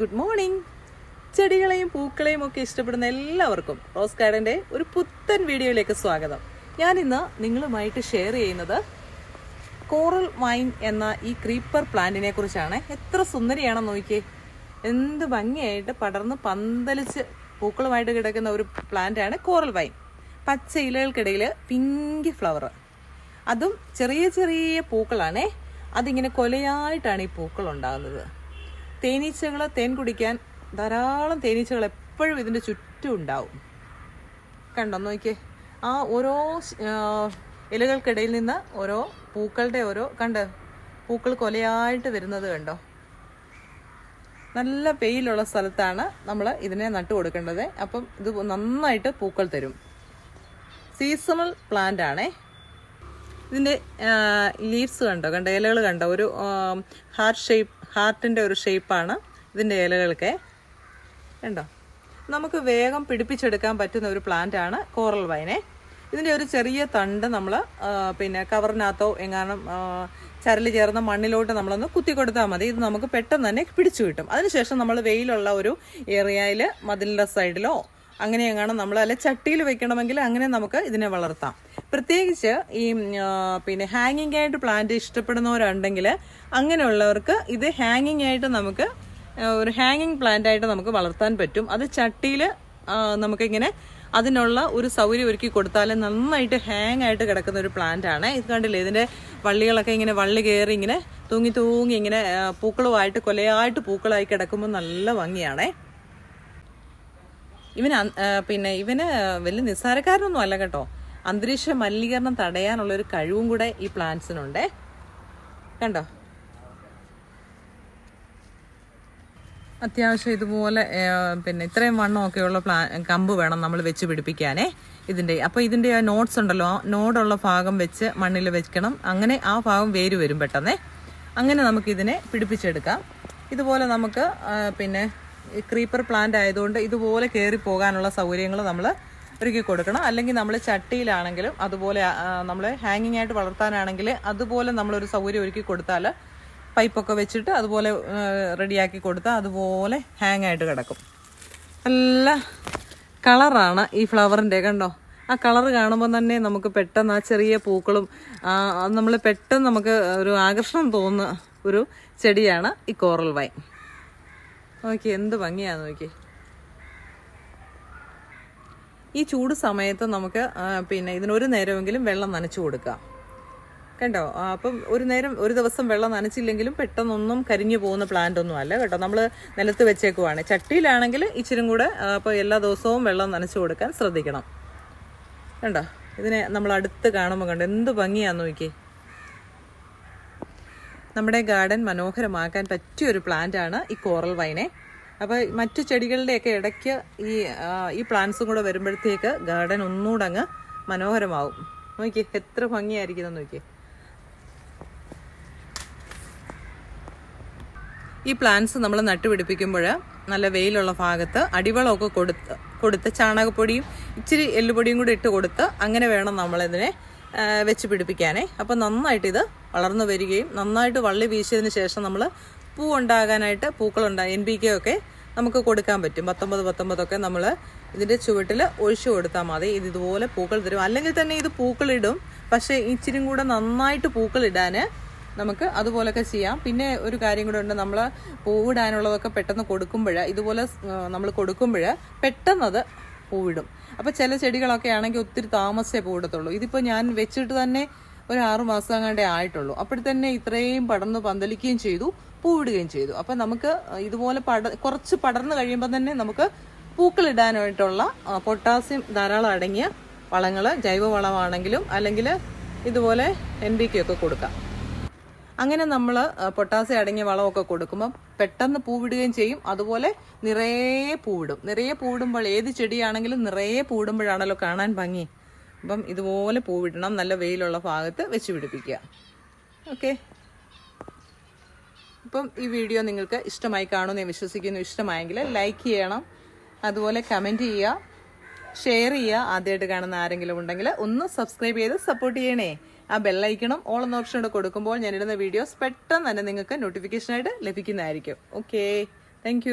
Good morning ചെടികളെയും പൂക്കളെയും ഒക്കെ ഇഷ്ടപ്പെടുന്ന എല്ലാവർക്കും റോസ് ഗാർഡന്റെ ഒരു പുത്തൻ വീഡിയോയിലേക്ക് സ്വാഗതം. ഞാൻ ഇന്ന് നിങ്ങളുമായിട്ട് ഷെയർ ചെയ്യുന്നത് കോറൽ വൈൻ എന്ന ഈ ക്രീപ്പർ പ്ലാന്റിനെ കുറിച്ചാണ്. എത്ര സുന്ദരിയാണെന്ന് നോക്കിയേ. എന്ത് ഭംഗിയായിട്ട് പടർന്ന് പന്തലിച്ച് പൂക്കളുമായിട്ട് കിടക്കുന്ന ഒരു പ്ലാന്റാണ് കോറൽ വൈൻ. പച്ച ഇലകൾക്കിടയിൽ പിങ്ക് ഫ്ലവർ അതും ചെറിയ ചെറിയ പൂക്കളാണേ. അതിങ്ങനെ കൊലയായിട്ടാണ് ഈ പൂക്കൾ ഉണ്ടാകുന്നത്. തേനീച്ചകൾ തേൻ കുടിക്കാൻ ധാരാളം തേനീച്ചകൾ എപ്പോഴും ഇതിന്റെ ചുറ്റും ഉണ്ടാവും. കണ്ടോ? നോക്കിയേ. ആ ഓരോ ഇലകൾക്കിടയിൽ നിന്ന് ഓരോ പൂക്കളുടെ ഓരോ കണ്ട്? പൂക്കൾ കൊലയായിട്ട് വരുന്നത് കണ്ടോ? നല്ല വെയിലുള്ള സ്ഥലത്താണ് നമ്മൾ ഇതിനെ നട്ടു കൊടുക്കേണ്ടത്. അപ്പം ഇത് നന്നായിട്ട് പൂക്കൾ തരും. സീസണൽ പ്ലാന്റ് ആണേ. ഇതിന്റെ ലീവ്സ് കണ്ടോ? കണ്ടോ? ഇലകൾ കണ്ടോ? ഒരു ഹാർട്ട് ഷേപ്പ് ഹാർട്ടിന്റെ ഒരു ഷേപ്പാണ് ഇതിന്റെ ഇലകൾക്ക്. കണ്ടോ? നമുക്ക് വേഗം പിടിപ്പിച്ചെടുക്കാൻ പറ്റുന്ന ഒരു പ്ലാന്റ് ആണ് കോറൽ വൈനെ. ഇതിന്റെ ഒരു ചെറിയ തണ്ട് നമ്മൾ പിന്നെ കവറിനകത്തോ എങ്ങാനും ചരൽ ചേർന്ന മണ്ണിലോട്ട് നമ്മളൊന്ന് കുത്തി കൊടുത്താൽ മതി. ഇത് നമുക്ക് പെട്ടെന്ന് തന്നെ പിടിച്ചു കിട്ടും. അതിനുശേഷം നമ്മൾ വെയിലുള്ള ഒരു ഏരിയയിൽ മതിലിന്റെ സൈഡിലോ അങ്ങനെ എങ്ങാനും നമ്മൾ അല്ലെ ചട്ടിയിൽ വെക്കണമെങ്കിൽ അങ്ങനെ നമുക്ക് ഇതിനെ വളർത്താം. പ്രത്യേകിച്ച് ഈ പിന്നെ ഹാങ്ങിങ് ആയിട്ട് പ്ലാന്റ് ഇഷ്ടപ്പെടുന്നവരുണ്ടെങ്കിൽ അങ്ങനെയുള്ളവർക്ക് ഇത് ഹാങ്ങിങ് ആയിട്ട് നമുക്ക് ഒരു ഹാങ്ങിങ് പ്ലാന്റ് ആയിട്ട് നമുക്ക് വളർത്താൻ പറ്റും. അത് ചട്ടിയിൽ നമുക്കിങ്ങനെ അതിനുള്ള ഒരു സൗകര്യം ഒരുക്കി കൊടുത്താൽ നന്നായിട്ട് ഹാങ് ആയിട്ട് കിടക്കുന്ന ഒരു പ്ലാന്റ് ആണ്. ഇത് കണ്ടില്ലേ ഇതിന്റെ വള്ളികളൊക്കെ ഇങ്ങനെ വള്ളി കയറി ഇങ്ങനെ തൂങ്ങി തൂങ്ങി ഇങ്ങനെ പൂക്കളുമായിട്ട് കൊലയായിട്ട് പൂക്കളായി കിടക്കുമ്പോൾ നല്ല ഭംഗിയാണേ. ആ, പിന്നെ ഇവന് വലിയ നിസ്സാരക്കാരനൊന്നും അല്ല കേട്ടോ. അന്തരീക്ഷ മലിനീകരണം തടയാനുള്ള ഒരു കഴിവും കൂടെ ഈ പ്ലാന്റ്സിനുണ്ടേ. കണ്ടോ? അത്യാവശ്യം ഇതുപോലെ പിന്നെ ഇത്രയും വണ്ണമൊക്കെയുള്ള പ്ലാ കമ്പ് വേണം നമ്മൾ വെച്ച് പിടിപ്പിക്കാനേ. ഇതിന്റെ അപ്പോൾ ഇതിന്റെ ആ നോട്ട്സ് ഉണ്ടല്ലോ നോടുള്ള ഭാഗം വെച്ച് മണ്ണിൽ വെക്കണം. അങ്ങനെ ആ ഭാഗം വേര് വരും പെട്ടെന്നേ. അങ്ങനെ നമുക്കിതിനെ പിടിപ്പിച്ചെടുക്കാം. ഇതുപോലെ നമുക്ക് പിന്നെ ക്രീപ്പർ പ്ലാന്റ് ആയതുകൊണ്ട് ഇതുപോലെ കയറി പോകാനുള്ള സൗകര്യങ്ങൾ നമ്മൾ ഒരുക്കി കൊടുക്കണം. അല്ലെങ്കിൽ നമ്മൾ ചട്ടിയിലാണെങ്കിലും അതുപോലെ നമ്മൾ ഹാങ്ങിങ് ആയിട്ട് വളർത്താനാണെങ്കിൽ അതുപോലെ നമ്മളൊരു സൗകര്യം ഒരുക്കി കൊടുത്താൽ പൈപ്പൊക്കെ വെച്ചിട്ട് അതുപോലെ റെഡിയാക്കി കൊടുത്താൽ അതുപോലെ ഹാങ് ആയിട്ട് കിടക്കും. നല്ല കളറാണ് ഈ ഫ്ലവറിന്റെ കണ്ടോ? ആ കളർ കാണുമ്പോൾ തന്നെ നമുക്ക് പെട്ടെന്ന് ആ ചെറിയ പൂക്കളും നമ്മൾ പെട്ടെന്ന് നമുക്ക് ഒരു ആകർഷണം തോന്നുന്ന ഒരു ചെടിയാണ് ഈ കോറൽ വൈൻ നോക്കി എന്ത് ഭംഗിയാ നോക്കി. ഈ ചൂട് സമയത്ത് നമുക്ക് പിന്നെ ഇതിനൊരു നേരമെങ്കിലും വെള്ളം നനച്ചു കൊടുക്കാം. കണ്ടോ? അപ്പം ഒരു നേരം ഒരു ദിവസം വെള്ളം നനച്ചില്ലെങ്കിലും പെട്ടെന്നൊന്നും കരിഞ്ഞു പോകുന്ന പ്ലാന്റ് ഒന്നും അല്ല കേട്ടോ. നമ്മൾ നിലത്ത് വെച്ചേക്കുവാണ്. ചട്ടിയിലാണെങ്കിൽ ഇച്ചിരും കൂടെ അപ്പോൾ എല്ലാ ദിവസവും വെള്ളം നനച്ചു കൊടുക്കാൻ ശ്രദ്ധിക്കണം. കണ്ടോ? ഇതിനെ നമ്മൾ അടുത്ത് കാണുമ്പോൾ കണ്ടോ? എന്ത് ഭംഗിയാന്ന് നോക്കി. നമ്മുടെ ഗാർഡൻ മനോഹരമാക്കാൻ പറ്റിയ ഒരു പ്ലാന്റ് ആണ് ഈ കോറൽ വൈനെ. അപ്പോൾ മറ്റു ചെടികളുടെയൊക്കെ ഇടയ്ക്ക് ഈ ഈ പ്ലാന്റ്സും കൂടെ വരുമ്പോഴത്തേക്ക് ഗാർഡൻ ഒന്നുകൂടെ അങ്ങ് മനോഹരമാവും. നോക്കി എത്ര ഭംഗിയായിരിക്കുന്നു നോക്കിയേ. ഈ പ്ലാന്റ്സ് നമ്മൾ നട്ടുപിടിപ്പിക്കുമ്പോൾ നല്ല വെയിലുള്ള ഭാഗത്ത് അടിവളമൊക്കെ കൊടുത്ത് കൊടുത്ത് ചാണകപ്പൊടിയും ഇച്ചിരി എല്ലുപൊടിയും കൂടി ഇട്ട് കൊടുത്ത് അങ്ങനെ വേണം നമ്മളിതിനെ വെച്ച് പിടിപ്പിക്കാനേ. അപ്പോൾ നന്നായിട്ട് ഇത് വളർന്നു വരികയും നന്നായിട്ട് വള്ളി വീശിയതിന് ശേഷം നമ്മൾ പൂ ഉണ്ടാകാനായിട്ട് പൂക്കളുണ്ടാ എൻ പി കെ ഒക്കെ നമുക്ക് കൊടുക്കാൻ പറ്റും. പത്തൊമ്പത് പത്തൊമ്പതൊക്കെ നമ്മൾ ഇതിന്റെ ചുവട്ടിൽ ഒഴിച്ചു കൊടുത്താൽ മതി. ഇത് ഇതുപോലെ പൂക്കൾ തരും. അല്ലെങ്കിൽ തന്നെ ഇത് പൂക്കളിടും. പക്ഷേ ഇച്ചിരി കൂടെ നന്നായിട്ട് പൂക്കളിടാൻ നമുക്ക് അതുപോലൊക്കെ ചെയ്യാം. പിന്നെ ഒരു കാര്യം കൂടെ ഉണ്ട്. നമ്മൾ പൂവിടാനുള്ളതൊക്കെ പെട്ടെന്ന് കൊടുക്കുമ്പോൾ ഇതുപോലെ നമ്മൾ കൊടുക്കുമ്പോൾ പെട്ടെന്നത് പൂവിടും. അപ്പോൾ ചില ചെടികളൊക്കെ ആണെങ്കിൽ ഒത്തിരി താമസിച്ചേ പൂവിടത്തുള്ളൂ. ഇതിപ്പോൾ ഞാൻ വെച്ചിട്ട് തന്നെ ഒരു ആറു മാസം അങ്ങാണ്ടേ ആയിട്ടുള്ളൂ അപ്പോഴത്തന്നെ ഇത്രയും പടർന്ന് പന്തലിക്കുകയും ചെയ്തു പൂവിടുകയും ചെയ്തു. അപ്പം നമുക്ക് ഇതുപോലെ പട കുറച്ച് പടർന്നു കഴിയുമ്പോൾ തന്നെ നമുക്ക് പൂക്കളിടാനായിട്ടുള്ള പൊട്ടാസ്യം ധാരാളം അടങ്ങിയ വളങ്ങൾ ജൈവവളമാണെങ്കിലും അല്ലെങ്കിൽ ഇതുപോലെ എൻ ബി ഒക്കെ കൊടുക്കാം. അങ്ങനെ നമ്മൾ പൊട്ടാസ്യം അടങ്ങിയ വളമൊക്കെ കൊടുക്കുമ്പോൾ പെട്ടെന്ന് പൂവിടുകയും ചെയ്യും. അതുപോലെ നിറയെ പൂവിടും നിറയെ പൂവിടുമ്പോൾ ഏത് ചെടിയാണെങ്കിലും നിറയെ പൂവിടുമ്പോഴാണല്ലോ കാണാൻ ഭംഗി. അപ്പം ഇതുപോലെ പൂവിടണം നല്ല വെയിലുള്ള ഭാഗത്ത് വെച്ച് പിടിപ്പിക്കുക. ഓക്കെ? അപ്പം ഈ വീഡിയോ നിങ്ങൾക്ക് ഇഷ്ടമായി കാണുമെന്ന് ഞാൻ വിശ്വസിക്കുന്നു. ഇഷ്ടമായെങ്കിൽ ലൈക്ക് ചെയ്യണം. അതുപോലെ കമന്റ് ചെയ്യുക. ഷെയർ ചെയ്യുക. ആദ്യമായിട്ട് കാണുന്ന ആരെങ്കിലും ഉണ്ടെങ്കിൽ ഒന്ന് സബ്സ്ക്രൈബ് ചെയ്ത് സപ്പോർട്ട് ചെയ്യണേ. ആ ബെല്ലൈക്കണം ഓൾ എന്ന ഓപ്ഷൻ ഇവിടെ കൊടുക്കുമ്പോൾ ഞാനിടുന്ന വീഡിയോസ് പെട്ടെന്ന് തന്നെ നിങ്ങൾക്ക് നോട്ടിഫിക്കേഷനായിട്ട് ലഭിക്കുന്നതായിരിക്കും. Okay thank